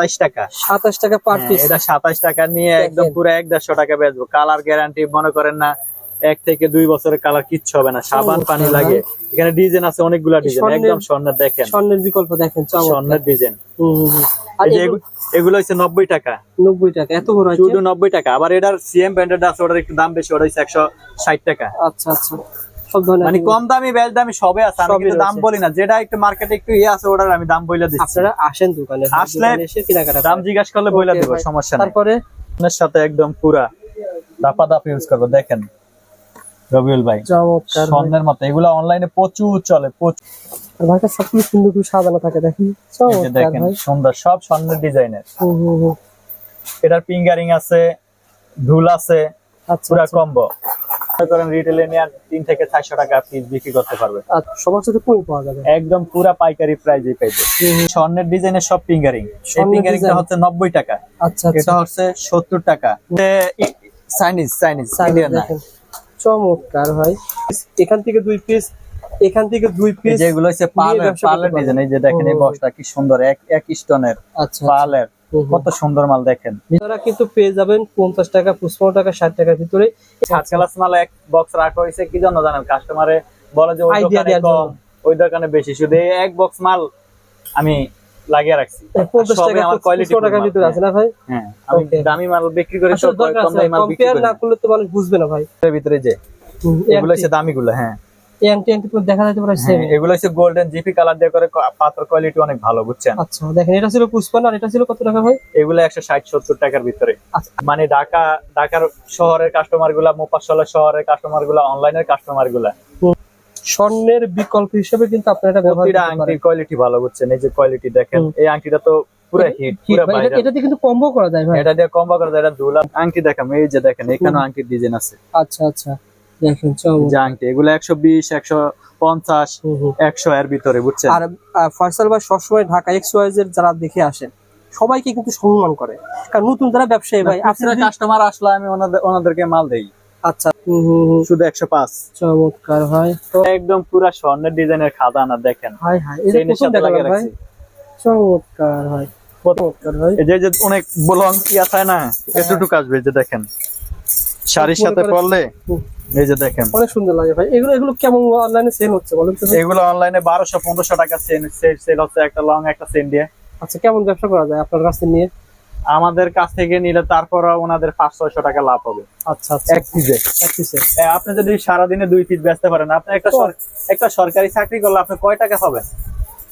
সাতাইশ টাকা। সাতাশ টাকা পার হ্যাঁ, পিস এটা সাতাইশ টাকা নিয়ে একদম। পুরো এক দেড়শো টাকা বেচবো। কালার গ্যারান্টি মনে করেন না এক থেকে দুই বছরের কালার কিচ্ছু হবে না। সাবান পানি লাগে। এখানে ডিজাইন আছে অনেকগুলা ডিজাইন একদম স্বর্ণের দেখেন। স্বর্ণের বিকল্প দেখেন স্বর্ণের ডিজাইন এগুলো হচ্ছে নব্বই টাকা। নব্বই টাকা এত বড় শুধু নব্বই টাকা। আবার এটার সিএম ব্র্যান্ডেড আছে ওটার একটু দাম বেশি ওটা হচ্ছে একশো ষাট টাকা। আচ্ছা আচ্ছা। সব ধরনের মানে কম দামি বেশ দামি সবে আছে আমি কিন্তু দাম বলি না। যেটা একটু মার্কেটে একটু ইয়ে আছে ওটার আমি দাম বইলে দিচ্ছি। আপনারা আসেন দোকানে আসলে এসে কেনাকাটা দাম জিজ্ঞাসা করলে বইলে দেবো সমস্যা নেই। তারপরে? আপনার সাথে একদম পুরা দাপা দাপ ইউজ করব দেখেন। রবিউল ভাই চমৎকার। স্বর্ণের মতো এগুলো অনলাইনে প্রচুর চলে প্রচুর। ভাইটা সুন্দর করে সাজানো থাকে দেখেন। দেখেন সুন্দর সব স্বর্ণের ডিজাইনের। এটার ফিঙ্গারিং আছে ঢুল আছে আচ্ছা পুরা আচ্ছা। কম্বো মনে করেন রিটেলে নিয়ে তিন থেকে চারশো টাকা পিস বিক্রি করতে পারবে আচ্ছা, সবার সাথে কই পাওয়া যাবে। একদম পুরা পাইকারি প্রাইজে পাইবে। স্বর্ণের ডিজাইনের সব ফিঙ্গারিং এই ফিঙ্গারিংটা হচ্ছে নব্বই টাকা। আচ্ছা আচ্ছা। এটা হচ্ছে সত্তর টাকা। চাইনিজ চাইনিজ ইন্ডিয়ান চমৎকার ভাই। এখান থেকে দুই পিস এখান থেকে দুই পিস যে এগুলো হচ্ছে পার্লের পার্লের। ডিজাইন। এই যে দেখেন এই। বক্সটা কি সুন্দর এক এক স্টোনের আচ্ছা পার্লের। কত সুন্দর মাল দেখেন। আপনারা কিন্তু পেয়ে যাবেন পঞ্চাশ টাকা পঁচপন্ন টাকা ষাট টাকার ভিতরে। সাত ক্লাস মাল এক বক্স রাখা হয়েছে কি জন্য জানেন? কাস্টমারে বলে যে ওই দোকানে কম ওই দোকানে বেশি। শুধু এক বক্স মাল আমি লাগিয়ে রাখছি। পঞ্চাশ টাকা আমার কোয়ালিটি টাকার ভিতরে আছে না ভাই? হ্যাঁ আমি দামি মাল বিক্রি করি তো কম দামি মাল বিক্রি না না। করলে তো মানুষ বুঝবে না ভাই। এর ভিতরে যে হুম, এগুলো হচ্ছে দামিগুলো হ্যাঁ। দেখা পুরো হ্যাঁ, সেম এগুলো হচ্ছে গোল্ডেন জিপি কালার দিয়ে করে পাথর কোয়ালিটি অনেক ভালো বুঝছেন? আচ্ছা দেখেন এটা ছিল পুষ্পান আর এটা ছিল কত টাকা ভাই? এগুলো টাকার ভিতরে। আচ্ছা। মানে ঢাকা ঢাকার শহরের কাস্টমারগুলা শহরের কাস্টমারগুলা অনলাইনের কাস্টমারগুলা। স্বর্ণের বিকল্প হিসেবে কিন্তু আপনারা এটা ব্যবহার করতে পারেন। কোয়ালিটি ভালো বুঝছেন? এই যে কোয়ালিটি দেখেন এই আংটিটা তো পুরো হিট পুরো এটা- এটাতে কিন্তু কম্বো করা যায় ভাই। এটা দিয়ে কম্বো করা যায় এটা দুলা আংটি দেখেন এই যে দেখেন এখানে আংটির ডিজাইন আছে। আচ্ছা আচ্ছা। দেখেন আংটি এগুলো একশো বিশ একশো পঞ্চাশ হুম, হুম। একশো এর ভিতরে বুঝছেন? আর ফয়সাল ভাই সবসময় ঢাকা এক্স ওয়াইজ এর যারা দেখে আসেন সবাইকে কিন্তু সম্মান করে। কারণ নতুন যারা ব্যবসায়ী ভাই কাস্টমার আসলে আমি ওনাদের ওনাদেরকে মাল দেই। আচ্ছা। শুধু একশো পাঁচ। চমৎকার তো একদম পুরা স্বর্ণের ডিজাইনের খাদানা দেখেন। চমৎকার ভাই। চমৎকার ভাই। এই যে অনেক ব্লং ইয়া থাকে না এতটুকু আসবে যে দেখেন। শাড়ির সাথে পরলে? এই যে দেখেন। অনেক সুন্দর লাগে ভাই। এগুলো এগুলো কেমন অনলাইনে সেল হচ্ছে বলেন তো? এগুলো অনলাইনে বারোশো পনেরোশো টাকা সেল সেল হচ্ছে একটা লং একটা সেন দিয়ে। আচ্ছা কেমন ব্যবসা করা যায় আপনার কাছে নিয়ে? আমাদের কাছ থেকে নিলে তারপর ওনাদের পাঁচ ছয়শো টাকা লাভ হবে। আচ্ছা আচ্ছা। এক পিসে এক পিসে আপনি যদি সারাদিনে দুই পিস বেচতে পারেন আপনি একটা একটা সরকারি চাকরি করলে আপনি কয় টাকা পাবেন?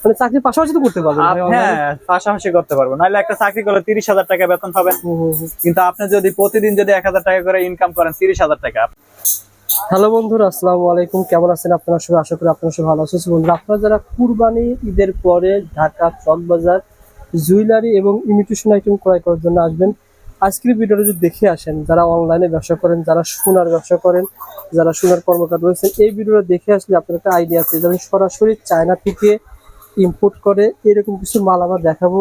মানে চাকরির পাশাপাশি তো করতে পারবেন। হ্যাঁ পাশাপাশি করতে পারব। নাহলে একটা চাকরি করলে তিরিশ হাজার টাকা বেতন পাবেন। কিন্তু আপনি যদি প্রতিদিন যদি এক হাজার টাকা করে ইনকাম করেন তিরিশ হাজার টাকা। হ্যালো বন্ধুরা আসসালামু আলাইকুম। কেমন আছেন আপনারা সবাই? আশা করি আপনারা সবাই ভালো আছেন। বন্ধুরা আপনারা যারা কুরবানি ঈদের পরে ঢাকা চকবাজার জুয়েলারি এবং ইমিটেশন আইটেম ক্রয় করার জন্য আসবেন আজকের ভিডিওটা যদি দেখে আসেন যারা অনলাইনে ব্যবসা করেন যারা সোনার ব্যবসা করেন যারা সোনার কর্মকার রয়েছেন এই ভিডিওটা দেখে আসলে আপনার একটা আইডিয়া পেয়ে যাবেন। সরাসরি চায়না থেকে ইম্পোর্ট করে এরকম কিছু মাল আবার দেখাবো।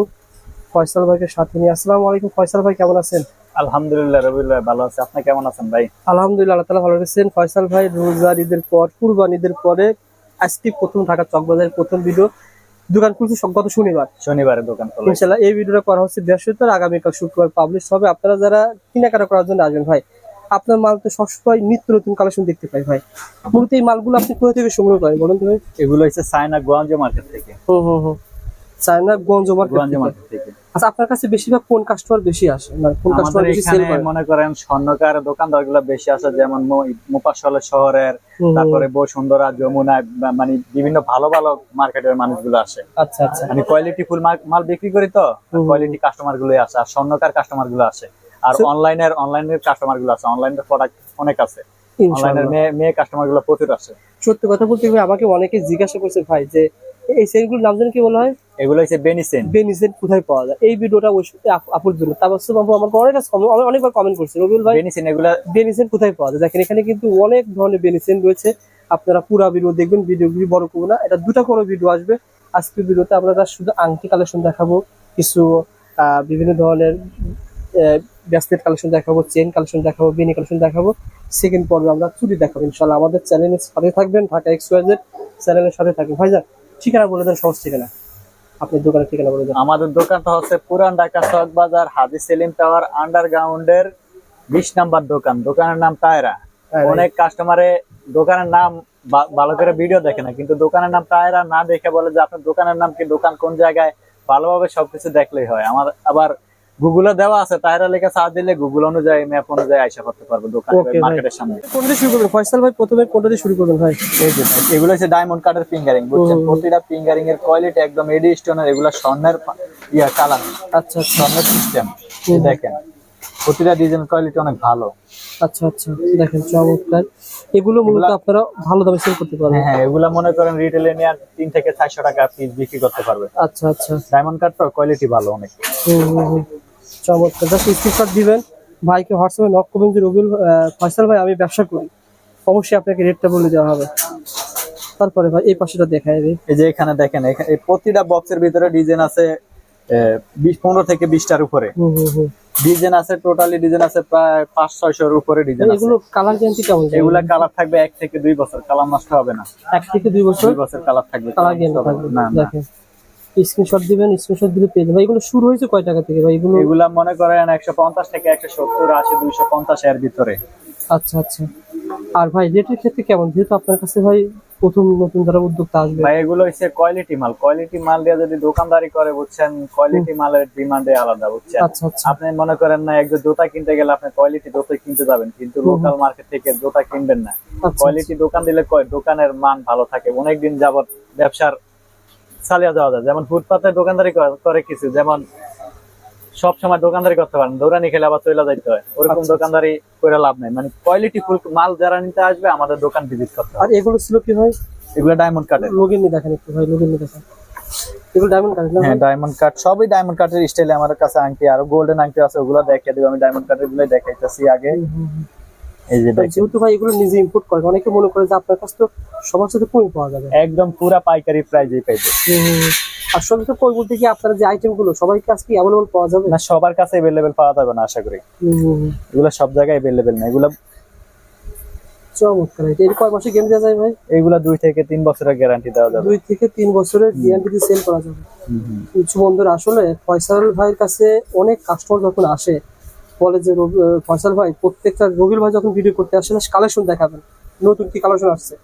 ফয়সাল ভাইকে সাথে নিয়ে। আসসালামু আলাইকুম ফয়সাল ভাই কেমন আছেন? আলহামদুলিল্লাহ রবিউল ভাই ভালো আছে। আপনি কেমন আছেন ভাই? আলহামদুলিল্লাহ আল্লাহ তালা ভালো রেখেছেন। ফয়সাল ভাই রোজার ঈদের পর কুরবান ঈদের পরে আজকে প্রথম ঢাকা চকবাজারের প্রথম ভিডিও দোকান খুলছে গত শনিবার। শনিবারে দোকান খোলা। ইনশাল্লাহ এই ভিডিওটা করা হচ্ছে বৃহস্পতিবার আগামীকাল শুক্রবার পাবলিশ হবে। আপনারা যারা কেনাকাটা করার জন্য আসবেন ভাই আপনার মাল তো সবসময় নিত্য নতুন কালেকশন দেখতে পাই ভাই। মূলত এই মালগুলো আপনি কোথা থেকে সংগ্রহ করেন বলুন ভাই? এগুলো হচ্ছে চায়না গোয়াঞ্জ মার্কেট থেকে। হুম হুম হুম চায়না গঞ্জ মার্কেট থেকে? আচ্ছা আপনার কাছে বেশিরভাগ কোন কাস্টমার বেশি আসে? মানে কোন কাস্টমার বেশি সেল করে? মনে করেন স্বর্ণকার দোকানদারগুলো বেশি আছে যেমন মোপাসলে শহরের। তারপরে বসুন্ধরা যমুনা মানে বিভিন্ন ভালো ভালো মার্কেটের মানুষগুলো আসে। আচ্ছা আচ্ছা। মানে কোয়ালিটি ফুল মাল বিক্রি করি তো। কোয়ালিটি কাস্টমারগুলো আসে আর স্বর্ণকার কাস্টমারগুলো আসে। আর অনলাইনের অনলাইনের কাস্টমারগুলো আছে। অনলাইনের প্রোডাক্ট অনেক আছে। অনলাইনের মেয়ে মেয়ে কাস্টমারগুলো প্রচুর আছে। সত্যি কথা বলতে আমাকে অনেকে জিজ্ঞাসা করছে ভাই যে এই সেলগুলোর নাম জানেন কি বলা হয়? এগুলো হচ্ছে বেনিসেন বেনিসেন কোথায় পাওয়া যায়? এই ভিডিওটা সাথে আপুর জন্য। তাবাসসুম আপু আমার অনেক অনেকবার কমেন্ট করছে। রবিউল ভাই বেনিসেন এগুলা বেনিসেন কোথায় পাওয়া যায়? দেখেন এখানে কিন্তু অনেক ধরনের বেনিসেন রয়েছে। আপনারা পুরো ভিডিও দেখবেন। ভিডিওগুলি বড় করব না। এটা দুটা করে ভিডিও আসবে। আজকের ভিডিওতে আমরা শুধু আংটি কালেকশন দেখাবো। কিছু আহ, বিভিন্ন ধরনের ব্যাসলেট কালেকশন দেখাবো চেন কালেকশন দেখাবো বেনি কালেকশন দেখাবো। সেকেন্ড পর্বে আমরা চুরি দেখাবো ইনশাল্লাহ। আমাদের চ্যানেলের সাথে থাকবেন ঢাকা এক্স ওয়াই জেড চ্যানেলের সাথে থাকবেন। ভাইজান ঠিকানা বলে দেন সহজ ঠিকানা। আপনার দোকানের ঠিকানা বলে দেন। আমাদের দোকানটা হচ্ছে পুরান ঢাকা চক বাজার হাজি সেলিম টাওয়ার আন্ডারগ্রাউন্ডের বিশ নাম্বার দোকান। দোকানের নাম টায়রা টায়রা। অনেক কাস্টমারে দোকানের নাম ভালো করে ভিডিও দেখে না কিন্তু দোকানের নাম টায়রা না দেখে বলে যে আপনার দোকানের নাম কি দোকান কোন জায়গায়? ভালোভাবে সবকিছু দেখলেই হয়। আমার আবার গুগলে দেওয়া আছে টায়রা লেখা সার্চ দিলে গুগল অনুযায়ী ম্যাপ অনুযায়ী আইসা করতে পারবে দোকান মার্কেটের সামনে। কোনটা শুরু করবেন? ফয়সাল ভাই প্রথমে কোনটা শুরু করবেন ভাই? এই যে এগুলো হচ্ছে ডায়মন্ড কার্ডের ফিঙ্গারিং বুঝছেন? প্রতিটা ফিঙ্গারিং এর কোয়ালিটি একদম এডি স্টোনের এগুলো স্বর্ণের ইয়া কালার আচ্ছা আচ্ছা। স্বর্ণের সিস্টেম। দেখেন প্রতিটা ডিজাইন কোয়ালিটি অনেক ভালো। আচ্ছা আচ্ছা। দেখেন চমৎকার। এগুলো মূলত আপনারা ভালো দামে সেল করতে পারবেন। হ্যাঁ হ্যাঁ এগুলা মনে করেন রিটেলে নিয়ে আর তিন থেকে চারশো টাকা পিস বিক্রি করতে পারবে। আচ্ছা আচ্ছা। ডায়মন্ড কার্ড তো কোয়ালিটি ভালো অনেক। হুম, হুম। চমৎকার জাস্ট স্ক্রিনশট দিবেন। ভাইকে হোয়াটসঅ্যাপে নক করবেন যে রবিউল ফয়সাল ভাই আমি ব্যবসা করি। অবশ্যই আপনাকে রেটটা বলে দেওয়া হবে। তারপরে ভাই এই পাশেটা দেখায় এই যে এখানে দেখেন এই প্রতিটা বক্সের ভিতরে ডিজাইন আছে বিশ পনেরো থেকে বিশটার উপরে। ডিজাইন আছে টোটালি ডিজাইন আছে প্রায় পাঁচ ছয়শোর উপরে ডিজাইন এগুলো কালার গ্যারান্টি কেমন? এগুলা কালার থাকবে এক থেকে দুই বছর। কালার নষ্ট হবে না। এক থেকে দুই বছর? দুই বছর কালার থাকবে। কালার গ্যারান্টি না। না না। দেখেন। স্ক্রিনশট দিবেন স্ক্রিনশট দিলে পেয়ে যাবেন। এগুলো শুরু হয়েছে কয় টাকা থেকে? ভাই এগুলো এগুলা মনে করেন একশো পঞ্চাশ থেকে একশো সত্তর আশি দুইশো পঞ্চাশ এর ভিতরে। আচ্ছা আচ্ছা। আর ভাই রেটের ক্ষেত্রে কেমন? যেহেতু আপনার কাছে ভাই প্রথম নতুন যারা উদ্যোক্তা আসবে। ভাই এগুলো হচ্ছে কোয়ালিটি মাল। কোয়ালিটি মাল দিয়ে যদি দোকানদারি করে বুঝছেন কোয়ালিটি মালের ডিমান্ডে আলাদা বুঝছেন? আচ্ছা আচ্ছা। আপনি মনে করেন না একজন জুতা কিনতে গেলে আপনি কোয়ালিটি জুতা কিনতে যাবেন কিন্তু লোকাল মার্কেট থেকে জুতা কিনবেন না। আচ্ছা কোয়ালিটি দোকান দিলে কয় দোকানের মান ভালো থাকে। অনেকদিন যাবত ব্যবসার চালিয়ে যাওয়া যায়। যেমন ফুটপাতে দোকানদারি করে- কিছু যেমন সব সময় দোকানদারি করতে পারেন দৌড়ানি খেলে আবার চলে যাইতে হয়। ওরকম আচ্ছা, দোকানদারি করে লাভ নাই। মানে কোয়ালিটি ফুল মাল যারা নিতে আসবে আমাদের দোকান ভিজিট করতে আর এগুলো ছিল কি ভাই? এগুলো ডায়মন্ড কার্ডের লগিন দেখেন একটু ভাই লগিন দেখেন। এগুলো ডায়মন্ড কার্ড না হ্যাঁ ডায়মন্ড কাট সবই ডায়মন্ড কাটের স্টাইলে আমার কাছে আংটি আর গোল্ডেন আংটি আছে ওগুলো দেখিয়ে দেবো। আমি ডায়মন্ড কাটেরগুলো দেখাইতেছি আগে। এই যে দেখেন। যেহেতু ভাই এগুলো নিজে ইম্পোর্ট করে অনেকে মনে করে যে আপনার কাছে তো সবার সাথে কই পাওয়া যাবে। একদম পুরা পাইকারি প্রাইজে পাইবে। আর তো কই বলতে কি আপনার যে আইটেমগুলো সবাই কাছে কি পাওয়া যাবে? না সবার কাছে পাওয়া যাবে না আশা করি। এগুলো সব জায়গায় অ্যাভেলেবেল না এগুলো চমৎকার এটা কয় মাসে গেম দেওয়া যায় ভাই? এগুলো দুই থেকে তিন বছরের গ্যারান্টি দেওয়া যাবে। দুই থেকে তিন বছরের গ্যারান্টি দিয়ে সেল করা যাবে। কিছু বন্ধুরা আসলে ফয়সাল ভাইয়ের কাছে অনেক কাস্টমার যখন আসে বলে যে ফয়সাল ভাই প্রত্যেকটা রবির ভাই যখন ভিডিও করতে আসে কালেকশন দেখাবেন। নতুন কি কালেকশন আসছে?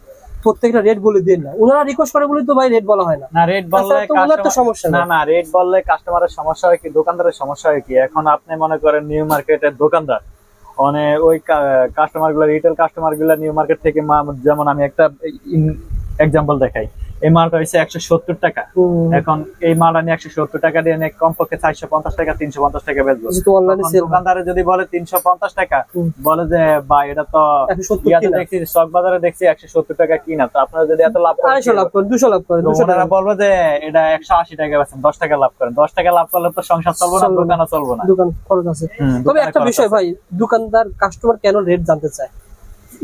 প্রত্যেকটা রেট বলে দেন না। ওনারা রিকোয়েস্ট করে বলে তো ভাই রেট বলা হয় না। না রেট বললে তো সমস্যা না। না রেট বললে কাস্টমারের সমস্যা হয় কি দোকানদারের সমস্যা হয় কি? এখন আপনি মনে করেন নিউ মার্কেটের দোকানদার। মানে ওই কাস্টমারগুলা রিটেল কাস্টমারগুলা নিউ মার্কেট থেকে যেমন আমি একটা এক্সাম্পল দেখাই। এই মালটা হচ্ছে একশো সত্তর টাকা। এখন এই মাল নিয়ে একশো সত্তর টাকা দিয়ে নিয়ে কমপক্ষে চারশো পঞ্চাশ টাকা তিনশো পঞ্চাশ টাকা বেচবো। দোকানদারে যদি বলে তিনশো পঞ্চাশ টাকা বলে যে ভাই এটা তো দেখছি স্টক বাজারে দেখছি একশো সত্তর টাকা কিনা। তো আপনারা যদি এত লাভ করেন লাভ করেন দুশো লাভ করেন দুশো টাকা। বলব যে এটা একশো আশি টাকা বেচেন দশ টাকা লাভ করেন। দশ টাকা লাভ করলে তো সংসার চলবো না দোকানও চলবো না। দোকান খরচ আছে। তবে একটা বিষয় ভাই দোকানদার কাস্টমার কেন রেট জানতে চায়?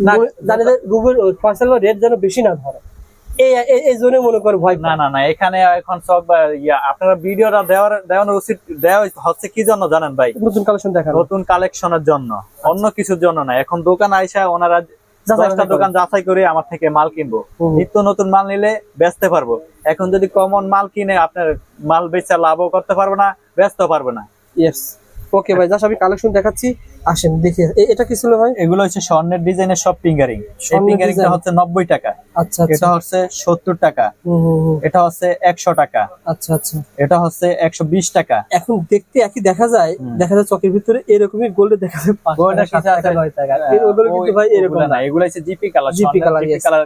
না, জানে যে রুবের ফয়সাল রেট যেন বেশি না ধরে। এই এই- এই জন্য মনে করে ভয় না না না এখানে এখন সব ইয়া আপনারা ভিডিওটা দেওয়ার দেওয়ানোর উচিত দেওয়া হচ্ছে কি জন্য জানেন ভাই? নতুন কালেকশন দেখানো। নতুন কালেকশনের জন্য অন্য কিছুর জন্য না। এখন দোকান আইসা ওনারা দশটা। দোকান যাচাই করে আমার থেকে মাল কিনবো। নিত্য নতুন মাল নিলে বেচতে পারব। এখন যদি কমন মাল কিনে আপনার মাল বেচা লাভও করতে পারব না বেচতে পারব না। ইয়েস ওকে ভাই জাস্ট আমি কালেকশন দেখাচ্ছি। আসেন দেখি। এটা কি ছিল ভাই? এগুলো হচ্ছে স্বর্ণের ডিজাইনের সব ফিঙ্গারিং এই ফিঙ্গারিংটা হচ্ছে নব্বই টাকা। আচ্ছা আচ্ছা। এটা হচ্ছে সত্তর টাকা। এটা হচ্ছে একশো টাকা। আচ্ছা আচ্ছা। এটা হচ্ছে একশো বিশ টাকা। এখন দেখতে একই দেখা যায়। দেখা যায় চকের ভিতরে এরকমই গোল্ডে দেখা যায় পাঁচ গোল্ডের টাকা, সাত টাকা, আছে। নয় টাকা। এ- ওগুলো কিন্তু ভাই এরকম না। এগুলো হচ্ছে জিপি কালার জিপি. কালার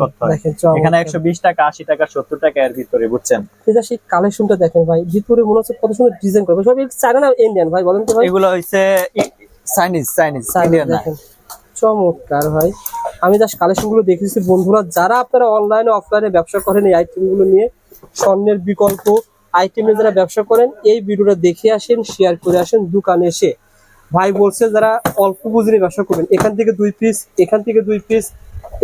করতে হয়। এখানে একশো বিশ টাকা আশি টাকা সত্তর টাকা এর ভিতরে বুঝছেন? এই সেই কালেকশনটা দেখেন ভাই ভিতরে মনে হচ্ছে কত সুন্দর ডিজাইন করবে সব চায়না না ইন্ডিয়ান ভাই বলেন তো ভাই। এগুলো হচ্ছে চাইনিজ চাইনিজ ইন্ডিয়ান না। চমৎকার ভাই। আমি জাস্ট কালেকশন দেখেছি বন্ধুরা যারা আপনারা অনলাইনে অফলাইনে ব্যবসা করেন এই আইটেমগুলো নিয়ে স্বর্ণের বিকল্প আইটেমে যারা ব্যবসা করেন এই ভিডিওটা দেখে আসেন শেয়ার করে আসেন দোকানে এসে। ভাই বলছে যারা অল্প পুঁজি ব্যবসা করবেন এখান থেকে দুই পিস এখান থেকে দুই পিস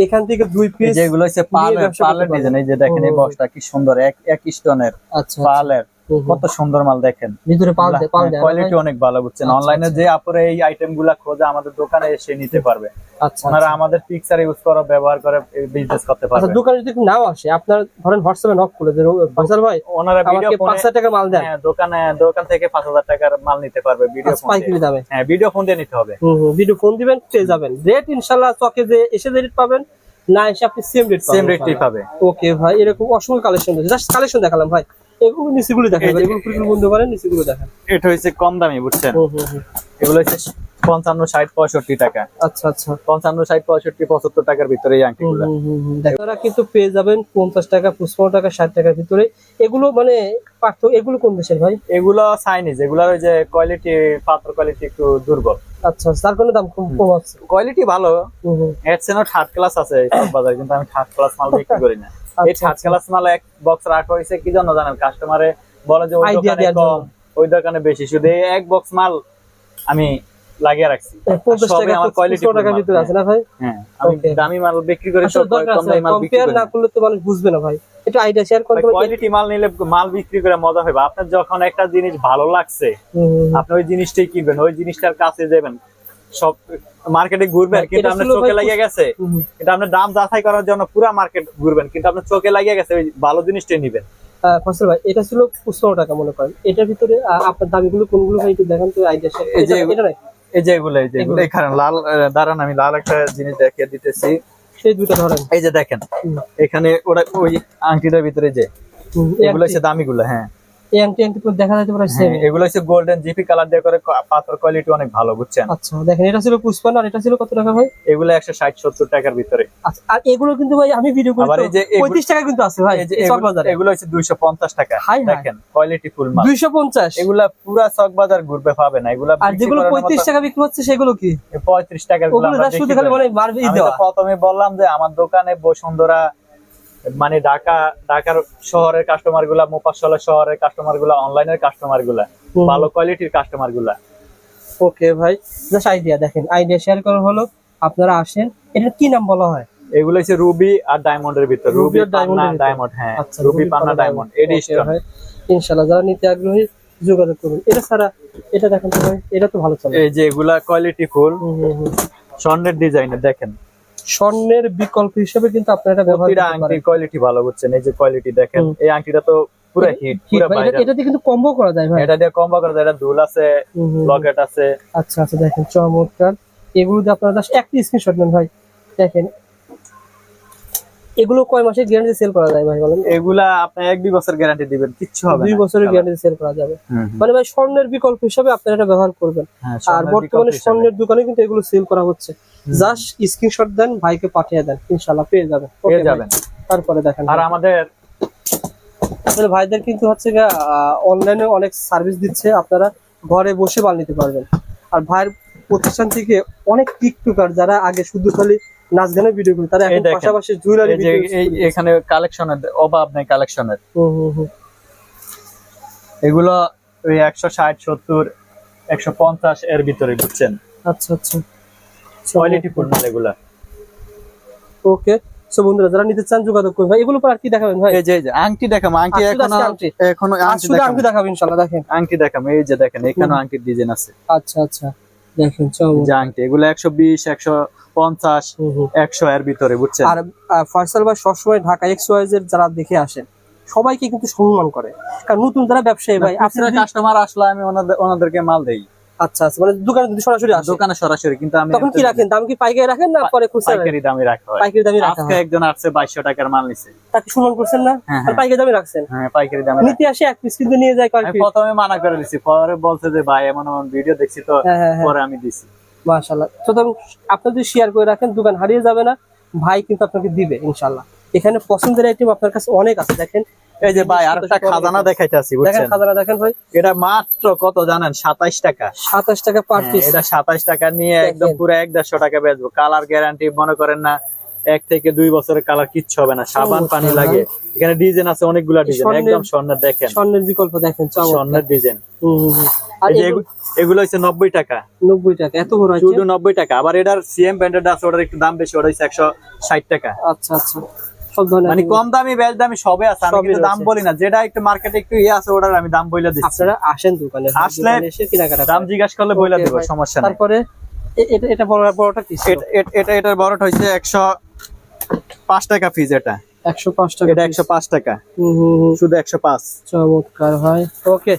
এখান থেকে দুই পিস যেগুলো হচ্ছে পালের পালের। ডিজাইন এই যে দেখেন এই বক্সটা কি সুন্দর এক এক স্টোনের আচ্ছা হুম, হুম। কত সুন্দর মাল দেখেন। ভিতরে পাল দেয় পাল দেয় কোয়ালিটি অনেক ভালো বুঝছেন। আচ্ছা, অনলাইনে আচ্ছা। যে আপনারা এই আইটেমগুলা খোঁজে আমাদের দোকানে এসে নিতে পারবে। আচ্ছা ওনারা আচ্ছা। আমাদের পিকচার ইউজ করে ব্যবহার করে বিজনেস করতে আচ্ছা পারবে দোকানে যদি নাও আসে আপনার ধরেন হোয়াটসঅ্যাপে নক করে দেন ফয়সাল ভাই ওনারা ভিডিও ফোনে হাজার টাকা মাল দেন। হ্যাঁ দোকানে দোকান থেকে পাঁচ হাজার টাকার মাল নিতে পারবে ভিডিও আচ্ছা, ফোন পাইকারি দামে। হ্যাঁ ভিডিও ফোন দিয়ে নিতে হবে। হুম হুম ভিডিও ফোন দিবেন পেয়ে যাবেন। রেট ইনশাআল্লাহ চকে যে এসে যে রেট পাবেন না এসে আপনি সেম রেট পাবেন সেম রেটই পাবে। ওকে ভাই এরকম অসংখ্য কালেকশন জাস্ট কালেকশন দেখালাম ভাই। এগুলো নিচেগুলো দেখান এই যে- ভাই, এগুলো পুরো বন্ধ করেন নিচেগুলো দেখান। এটা হচ্ছে কম দামি বুঝছেন? হুম হুম হুম। এগুলো হচ্ছে পঞ্চান্ন ষাট পঁয়ষট্টি টাকা। আচ্ছা আচ্ছা। পঞ্চান্ন ষাট পঁয়ষট্টি পঁচাত্তর টাকার ভিতরে এই আংটিগুলো। হুম, হুম, হুম, দেখেন। আপনারা কিন্তু পেয়ে যাবেন পঞ্চাশ টাকা পঁচপন্ন টাকা ষাট টাকার ভিতরে। এগুলো মানে পার্থক্য এগুলো কোন দেশের ভাই? এগুলো চাইনিজ এগুলোর ওই যে কোয়ালিটি পাথর কোয়ালিটি একটু দুর্বল। আচ্ছা তার কোনো দাম কম কম আছে? কোয়ালিটি ভালো। হুম। থার্ড ক্লাস আছে বাজারে কিন্তু আমি থার্ড ক্লাস মাল বিক্রি করি না। এই আচ্ছা, থার্ড আচ্ছা। ক্লাস মাল এক বক্স রাখা হয়েছে কি জন্য জানেন? কাস্টমারে বলে যে ওই দোকানে কম ওই দোকানে বেশি। শুধু এক বক্স মাল আমি লাগিয়ে রাখছি। আমার কোয়ালিটি টাকার ভিতরে আছে না ভাই? হ্যাঁ আমি দামি মাল বিক্রি করি সব কম মাল কম্পেয়ার না করলে তো মানুষ বুঝবে না ভাই। একটু আইডিয়া শেয়ার করতে কোয়ালিটি মাল নিলে মাল বিক্রি করে মজা হবে। আপনার যখন একটা জিনিস ভালো লাগছে। আপনি ওই জিনিসটাই কিনবেন ওই জিনিসটার কাছে যাবেন। সব মার্কেটে ঘুরবেন কিন্তু আপনার চোখে লাগিয়ে গেছে। কিন্তু আপনার দাম যাচাই করার জন্য পুরো মার্কেট ঘুরবেন কিন্তু আপনার চোখে লাগিয়ে গেছে ওই ভালো জিনিসটাই নিবেন। ফসল ভাই এটা ছিল টাকা মনে করেন। এটার ভিতরে আপনার দামিগুলো কোনগুলো ভাই একটু দেখান তো আইডিয়া এই যে- এটা নাই? এই যে এগুলো এই যে এগুলো। এগুলো। এখানে লাল দাঁড়ান আমি লাল একটা জিনিস দেখিয়ে দিতেছি। সেই দুটো ধরেন। এই যে দেখেন এখানে ওরা ওই আংটিটার ভিতরে যে হুম, এই এগুলো হচ্ছে দামিগুলো হ্যাঁ। এই আংটি আংটি পুরো দেখা যাচ্ছে পুরো সেম হ্যাঁ, এগুলো হচ্ছে গোল্ডেন জিপি কালার দিয়ে করে পাথর কোয়ালিটি অনেক ভালো বুঝছেন? আচ্ছা দেখেন এটা ছিল পুষ্পান আর এটা ছিল কত টাকা ভাই? এগুলো একশো ষাট সত্তর টাকার ভিতরে। আচ্ছা আর এগুলো কিন্তু ভাই আমি ভিডিও করি এই যে এগুলো- পঁয়ত্রিশ টাকা কিন্তু আছে ভাই চক বাজারে এগুলো হচ্ছে দুইশো পঞ্চাশ টাকা হাই হাই। দেখেন কোয়ালিটি ফুল মাল। দুইশো পঞ্চাশ? এগুলা পুরা চক বাজার ঘুরবে পাবে না। এগুলা আর যেগুলো পঁয়ত্রিশ টাকা বিক্রি হচ্ছে সেগুলো কি? পঁয়ত্রিশ টাকারগুলো আমরা জাস্ট শুধু বিক্রি খালি মানে মারবে দেওয়া। প্রথমে বললাম যে আমার দোকানে বসুন্ধরা মানে ঢাকা ঢাকার শহরের কাস্টমারগুলা মোপাসলা শহরের কাস্টমারগুলা অনলাইনের কাস্টমারগুলা ভালো কোয়ালিটির কাস্টমারগুলা। ওকে ভাই জাস্ট আইডিয়া দেখেন আইডিয়া শেয়ার করা হলো আপনারা আসেন এটা কি নাম বলা হয়? এগুলো হচ্ছে রুবি আর ডায়মন্ডের ভিতর রুবি আর পান্না ডায়মন্ড হ্যাঁ আচ্ছা রুবি পান্না ডায়মন্ড এডি Okay ভাই ইনশাআল্লাহ যারা নিতে আগ্রহী যোগাযোগ করুন। এটা ছাড়া এটা দেখেন তো ভাই এটা তো ভালো চলে। এই যে এগুলা কোয়ালিটি ফুল। স্বর্ণের ডিজাইনের দেখেন। স্বর্ণের বিকল্প হিসেবে কিন্তু আপনারা এটা ব্যবহার করতে পারেন। কোয়ালিটি ভালো বুঝছেন এই যে কোয়ালিটি দেখেন এই আংটিটা তো পুরো হিট পুরো বাইরে এটা- দিয়ে কিন্তু কম্বো করা যায় ভাই। এটা দিয়ে কম্বো করা যায় এটা দুল আছে। লকেট আছে। আচ্ছা আচ্ছা দেখেন চমৎকার। এগুলো দিয়ে আপনারা জাস্ট একটা স্ক্রিনশট নেন ভাই। দেখেন এগুলো কয় মাসের গ্যারান্টি সেল করা যায় ভাই বলেন এগুলা আপনি এক দুই বছর গ্যারান্টি দিবেন কিচ্ছু হবে দুই বছরের গ্যারান্টি সেল করা যাবে। মানে ভাই স্বর্ণের বিকল্প হিসাবে আপনারা এটা ব্যবহার করবেন। হ্যাঁ, আর বর্তমানে স্বর্ণের দোকানে কিন্তু এগুলো সেল করা হচ্ছে। জাস্ট স্ক্রিনশট দেন ভাইকে পাঠিয়ে দেন ইনশাআল্লাহ পেয়ে যাবেন। পেয়ে যাবেন। তারপরে দেখেন আর আমাদের আসলে ভাইদের কিন্তু হচ্ছে অনলাইনে অনেক সার্ভিস দিচ্ছে আপনারা ঘরে বসে মাল নিতে পারবেন। আর ভাইয়ের প্রতিষ্ঠান থেকে অনেক টিকটকার যারা আগে শুধু খালি নাচ গানের ভিডিও করে তারা এখন পাশাপাশি জুয়েলারি এখানে কালেকশনের অভাব নেই কালেকশনের এগুলো ওই একশো ষাট সত্তর একশো পঞ্চাশ এর ভিতরে বুঝছেন? আচ্ছা আচ্ছা। কোয়ালিটি ফুল মাল এগুলা। ওকে সো বন্ধুরা যারা নিতে চান যোগাযোগ করুন। ভাই এগুলো পর আর কি দেখাবেন ভাই? এই যে আংটি দেখাম আংটি? এখনও ইনশাআল্লাহ দেখেন। আংটি দেখাম এই যে দেখেন আংটির ডিজাইন আছে। আচ্ছা আচ্ছা। দেখেন জাংটি এগুলো একশো বিশ একশো পঞ্চাশ। একশো এর ভিতরে বুঝছেন? আর ফার্সাল ভাই সবসময় ঢাকা এক্স ওয়াইজের যারা দেখে আসেন সবাইকে কিন্তু সম্মান করে। কারণ নতুন যারা ব্যবসায়ী ভাই আপনার কাস্টমার আসলে আমি ওনাদের ওনাদেরকে মাল দেই। আচ্ছা আচ্ছা মানে দোকানে যদি সরাসরি আসে? দোকানে সরাসরি কিন্তু আমি তখন কি রাখেন? দাম কি পাইকারি রাখেন না পরে খুচরা পাইকারি দামে রাখা হয়। পাইকারি দামে রাখা হয়। একজন আসছে বাইশশো টাকার মাল নিছে। তাকে সম্মান করছেন না? হ্যাঁ, আর হ্যাঁ। পাইকারি দামে রাখছেন। হ্যাঁ পাইকারি দামে নিতে আসে এক পিস কিন্তু নিয়ে যায় কয়েক পিস প্রথমে মানা করে দিছি পরে বলছে যে ভাই এমন এমন ভিডিও দেখছি তো হ্যাঁ হ্যাঁ হ্যাঁ। পরে আমি দিছি। মাশাআল্লাহ। সুতরাং আপনি যদি শেয়ার করে রাখেন দোকান হারিয়ে যাবে না ভাই কিন্তু আপনাকে দিবে ইনশাআল্লাহ। এখানে পছন্দের আইটেম আপনার কাছে অনেক আছে। দেখেন এই যে ভাই আরেকটা খাজানা দেখাইতেছি দেখেন বুঝছেন? খাজানা দেখেন ভাই। এটা মাত্র কত জানেন? সাতাইশ টাকা। সাতাশ টাকা পার হ্যাঁ, পিস এটা সাতাইশ টাকা নিয়ে একদম। পুরো এক দেড়শো টাকা বেচবো। কালার গ্যারান্টি মনে করেন না এক থেকে দুই বছরের কালার কিচ্ছু হবে না। সাবান পানি লাগে। এখানে ডিজাইন আছে অনেকগুলা ডিজাইন। একদম স্বর্ণের দেখেন। স্বর্ণের বিকল্প দেখেন স্বর্ণের ডিজাইন। এগুলো হচ্ছে নব্বই টাকা। নব্বই টাকা এত বড় শুধু নব্বই টাকা। আবার এটার সিএম ব্র্যান্ডেড আছে ওটার একটু দাম বেশি ওটা হচ্ছে একশো ষাট টাকা। আচ্ছা আচ্ছা। সব ধরনের মানে কম দামি বেশ দামি সবে আছে। আমি কিন্তু দাম। বলি না। যেটা একটু মার্কেটে একটু ইয়ে আছে ওটার আমি দাম বইলা দিচ্ছি। আপনারা আসেন দোকানে। আসলে এসে কেনাকাটা দাম জিজ্ঞাসা করলে বইলা দেবো সমস্যা নেই। তারপরে এটা এটা বড় বড়টা কি এটা- এটা- এটা এটার বড়টা একশো পাঁচ টাকা ফিজ এটা। একশো পাঁচ টাকা এটা piece। একশো পাঁচ টাকা। হুম, হুম, হুম। শুধু একশো পাঁচ। চমৎকার ভাই। ওকে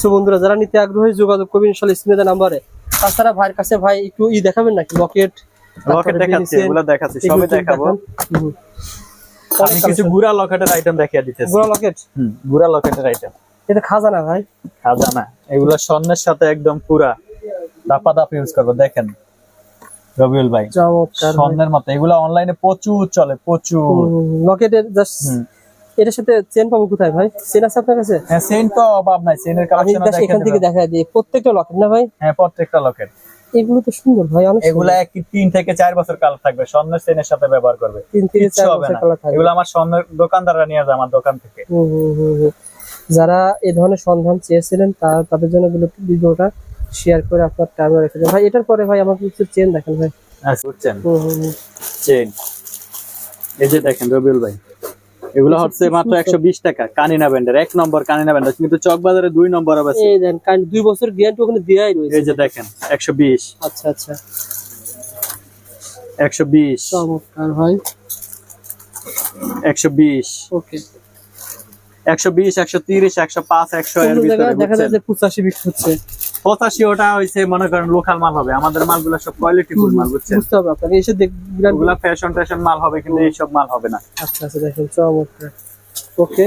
সো বন্ধুরা যারা নিতে আগ্রহী যোগাযোগ করবেন ইনশাল্লাহ স্ক্রিনে নাম্বারে তাছাড়া ভাইয়ের কাছে ভাই একটু ই দেখাবেন নাকি? লকেট লকেট দেখাচ্ছি এগুলো দেখাচ্ছি সবই দেখাবো। আমি কিছু গুড়া লকেটের আইটেম দেখিয়ে দিতেছি। গোড়া লকেট? হুম, গুড়া লকেটের আইটেম এটা খাজানা ভাই। খাজানা। এগুলো স্বর্ণের সাথে একদম পুরা। দাপা দাপ ইউজ করব দেখেন। রবিউল ভাই স্বর্ণের মতো। এগুলো অনলাইনে প্রচুর চলে প্রচুর। লকেটের জাস্ট। এটার সাথে চেন পাবো কোথায় ভাই? চেন আছে আপনার কাছে? হ্যাঁ সেন তো অভাব নাই কালেকশন এখান থেকে দেখা প্রত্যেকটা লকেট না ভাই? হ্যাঁ প্রত্যেকটা লকেট। এগুলো তো সুন্দর ভাই অনেক এগুলা এক তিন থেকে চার বছর কাল থাকবে স্বর্ণের সেনের সাথে ব্যবহার করবে। তিন থেকে চার বছর না। কালার থাকবে। এগুলো আমার স্বর্ণের দোকানদাররা নিয়ে যায় আমার দোকান থেকে। যারা এই ধরনের সন্ধান চেয়েছিলেন তাদের জন্য এগুলো ভিডিওটা শেয়ার করে আপনার টাইমে রেখে দেন। ভাই এটার পরে ভাই আমার কিছু চেন দেখেন ভাই। আচ্ছা বুঝছেন হুম। চেন এই যে দেখেন রবিউল ভাই। এগুলো হচ্ছে মাত্র একশো বিশ টাকা কানিনা ব্যান্ডের এক নম্বর কানিনা ব্যান্ডের কিন্তু চক বাজারে দুই নম্বর দুই বছর গ্যারান্টি ওখানে দেওয়াই রয়েছে। এই যে দেখেন একশো বিশ। আচ্ছা আচ্ছা। একশো বিশ। চমৎকার ভাই। একশো বিশ। ওকে। একশো বিশ একশো তিরিশ একশো পাঁচ একশো দেখা যায় পঁচাশি বিক্রি হচ্ছে। পঁচাশি ওটা হয়েছে মনে করেন লোকাল মাল হবে। আমাদের মালগুলো সব কোয়ালিটি ফুল মাল বুঝছেন? বুঝতে হবে এসে দেখবেন ওগুলা ফ্যাশন ট্যাশন মাল হবে কিন্তু এইসব মাল হবে না। আচ্ছা আচ্ছা দেখেন চমৎকার। ওকে।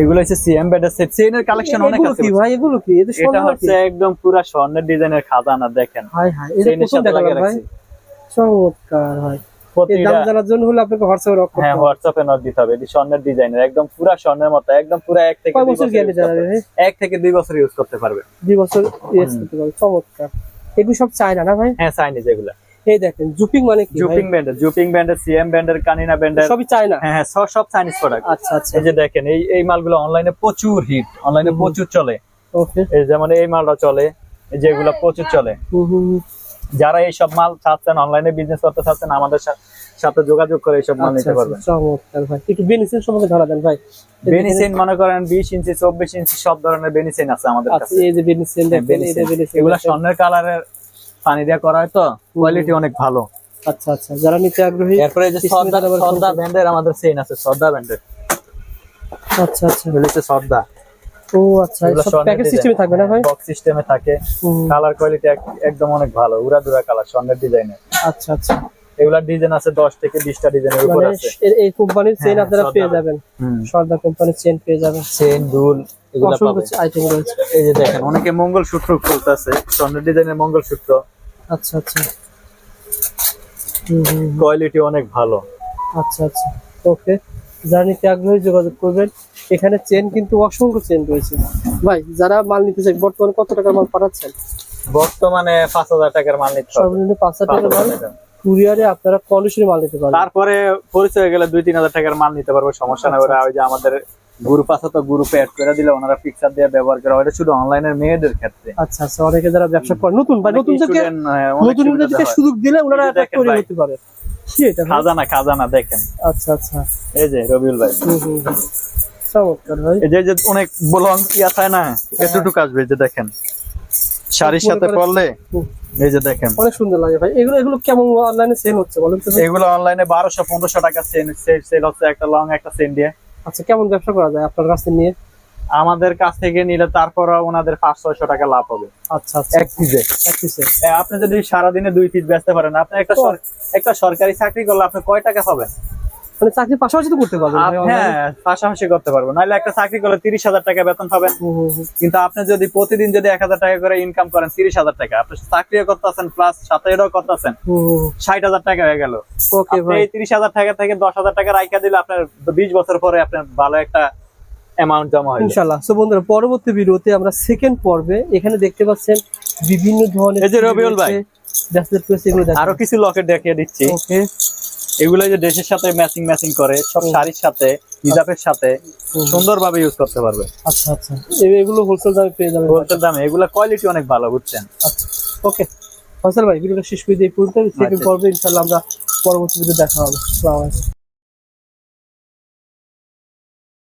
এগুলো হচ্ছে সিএম ব্যাডের সেট সিএন কালেকশন অনেক আছে কি ভাই এগুলো কি? এটা হচ্ছে একদম পুরা স্বর্ণের ডিজাইনের খাজানা দেখেন। হাই হাই এটা লাগিয়ে ভাই। চমৎকার প্রতিটা দাম জানার জন্য হলে আপনাকে হোয়াটসঅ্যাপে রক করতে হ্যাঁ হোয়াটসঅ্যাপে নক দিতে হবে। এটি স্বর্ণের ডিজাইনের একদম পুরা স্বর্ণের মতো একদম পুরা এক থেকে দুই বছর বছর গ্যারান্টি জানাবে এক থেকে দুই বছর ইউজ করতে পারবে দুই বছর ইউজ করতে পারবে চমৎকার। এগুলো সব চায়না না ভাই? হ্যাঁ চাইনিজ এগুলা এই দেখেন জুপিং মানে কি? জুপিং ব্যান্ডের জুপিং ব্যান্ডের সিএম ব্যান্ডের কানিনা ব্যান্ডের। সবই চায়না? হ্যাঁ হ্যাঁ সব সব চাইনিজ প্রোডাক্ট আচ্ছা আচ্ছা। এই যে দেখেন এই এই মালগুলো অনলাইনে প্রচুর হিট অনলাইনে প্রচুর চলে। ওকে এই যেমন এই মালটা চলে এই যেগুলো প্রচুর চলে। যারা এই সব মাল চাচ্ছেন অনলাইনে বিজনেস করতে চাচ্ছেন আমাদের সা- সাথে যোগাযোগ করে এইসব মাল নিতে পারবেন। আচ্ছা, চমৎকার ভাই। একটু বেনিসের সম্পর্কে ধরা দেন ভাই। বেনিসিন মনে করেন বিশ ইঞ্চি চব্বিশ ইঞ্চি সব ধরনের বেনিসিন আছে আমাদের আচ্ছা কাছে। এই যে বেনিসেন হ্যাঁ, দেখেন এটা বেনিসিন। বেনিসেন এগুলা স্বর্ণের কালারের পানি দিয়ে করা হয় তো কোয়ালিটি অনেক ভালো। আচ্ছা আচ্ছা যারা নিতে আগ্রহী এরপরে এই যে সর্দা সর্দা ব্যান্ডের আমাদের চেইন আছে সর্দা ব্যান্ডের আচ্ছা আচ্ছা। হচ্ছে সর্দা। ও আচ্ছা এগুলো সব প্যাকেট সিস্টেমে থাকবে না ভাই? বক্স সিস্টেমে থাকে। কালার কোয়ালিটি একদম অনেক ভালো উড়া দুরা কালার স্বর্ণের ডিজাইনের আচ্ছা আচ্ছা। এগুলার ডিজাইন আছে দশ থেকে বিশটা ডিজাইনের উপর মানে আছে। এই কোম্পানির চেন হ্যাঁ, আপনারা পেয়ে যাবেন। সর্দার কোম্পানির চেন পেয়ে যাবেন। চেন দুল এগুলা অসংখ্য পাবে। আইটেম রয়েছে। এই যে দেখেন অনেকে মঙ্গলসূত্র খুলতেছে স্বর্ণের ডিজাইনের মঙ্গলসূত্র। আচ্ছা আচ্ছা। হুম। কোয়ালিটি অনেক ভালো। আচ্ছা আচ্ছা। ওকে যারা নিতে আগ্রহী যোগাযোগ করবেন এখানে চেন কিন্তু অসংখ্য চেন রয়েছে। ভাই যারা মাল নিতে চাই বর্তমানে কত টাকার মাল পাঠাচ্ছেন? বর্তমানে পাঁচ হাজার টাকার মাল নিতে সর্বনিম্ন পাঁচ হাজার টাকার মাল। 5,000 টাকা। কুরিয়ারে আপনারা কন্ডিশনে মাল নিতে পারবেন। তারপরে পরিচয় গেলে দুই তিন হাজার টাকার মাল নিতে পারব সমস্যা না ওরা ওই যে আমাদের গ্রুপ আছে তো গ্রুপে অ্যাড করে দিলে ওনারা পিকচার দিয়ে ব্যবহার করে। ওটা শুধু অনলাইনের মেয়েদের ক্ষেত্রে। আচ্ছা আচ্ছা অনেকে যারা ব্যবসা করে নতুন ভাই অনেক নতুনদেরকে student, হ্যাঁ, নতুন হয়। সুযোগ দিলে ওনারা তৈরি ভাই। করতে পারে। কি এটা খাজানা খাজানা দেখেন। আচ্ছা আচ্ছা। এই যে রবিউল ভাই। চমৎকার ভাই। এই যে যে অনেক ইয়া থাকে না এতটুকু আসবে যে দেখেন। শাড়ির সাথে পরলে এই যে দেখেন। অনেক সুন্দর লাগে ভাই। এগুলো এগুলো কেমন অনলাইনে সেল হচ্ছে বলেন তো এগুলো অনলাইনে বারোশো পনেরোশো টাকা সেল সেল হচ্ছে একটা লং একটা দিয়ে। আচ্ছা কেমন ব্যবসা করা যায় আপনার কাছে নিয়ে? আমাদের কাছ থেকে নিলে তারপর ওনাদের পাঁচ ছয়শো টাকা লাভ হবে। আচ্ছা আচ্ছা। এক পিসে এক পিসে আপনি যদি সারাদিনে দুই পিস বেচতে পারেন আপনি একটা একটা সরকারি চাকরি করলে আপনি কয় টাকা পাবেন? মানে চাকরির পাশাপাশি তো করতে পারবেন online? হ্যাঁ পাশাপাশি করতে পারব। নাহলে একটা চাকরি করলে তিরিশ হাজার টাকা বেতন পাবেন। কিন্তু আপনি যদি প্রতিদিন যদি এক হাজার টাকা করে ইনকাম করেন তিরিশ হাজার টাকা। আপনি চাকরিও করতেছেন প্লাস সাথে এটাও করতেছেন। ষাট হাজার টাকা হয়ে গেল। এই তিরিশ হাজার টাকা থেকে দশ হাজার টাকা রাইখা দিলে আপনার বিশ বছর পরে আপনার ভালো একটা অ্যামাউন্ট জমা হয়ে সো বন্ধুরা পরবর্তী ভিডিওতে আমরা সেকেন্ড পর্বে এখানে দেখতে পাচ্ছেন বিভিন্ন ধরনের এই যে রবিউল ভাই। ব্যাসলেট পিস এগুলো আরও কিছু লকেট দেখিয়ে দিচ্ছি। ওকে এগুলো যে ড্রেসের সাথে ম্যাচিং ম্যাচিং করে সব শাড়ির সাথে হিজাবের সাথে সুন্দর সুন্দরভাবে ইউজ করতে পারবে। আচ্ছা আচ্ছা। এগুলো হোলসেল দামে পেয়ে যাবে হোলসেল দামে এগুলো কোয়ালিটি অনেক ভালো বুঝছেন? আচ্ছা। ওকে ফসল ভাই ভিডিওটা শেষ করে দিয়ে পর্যন্ত। সেকেন্ড আচ্ছা। পর্বে ইনশাল্লাহ আমরা পরবর্তী ভিডিও দেখা হবে। আসসালামু আলাইকুম।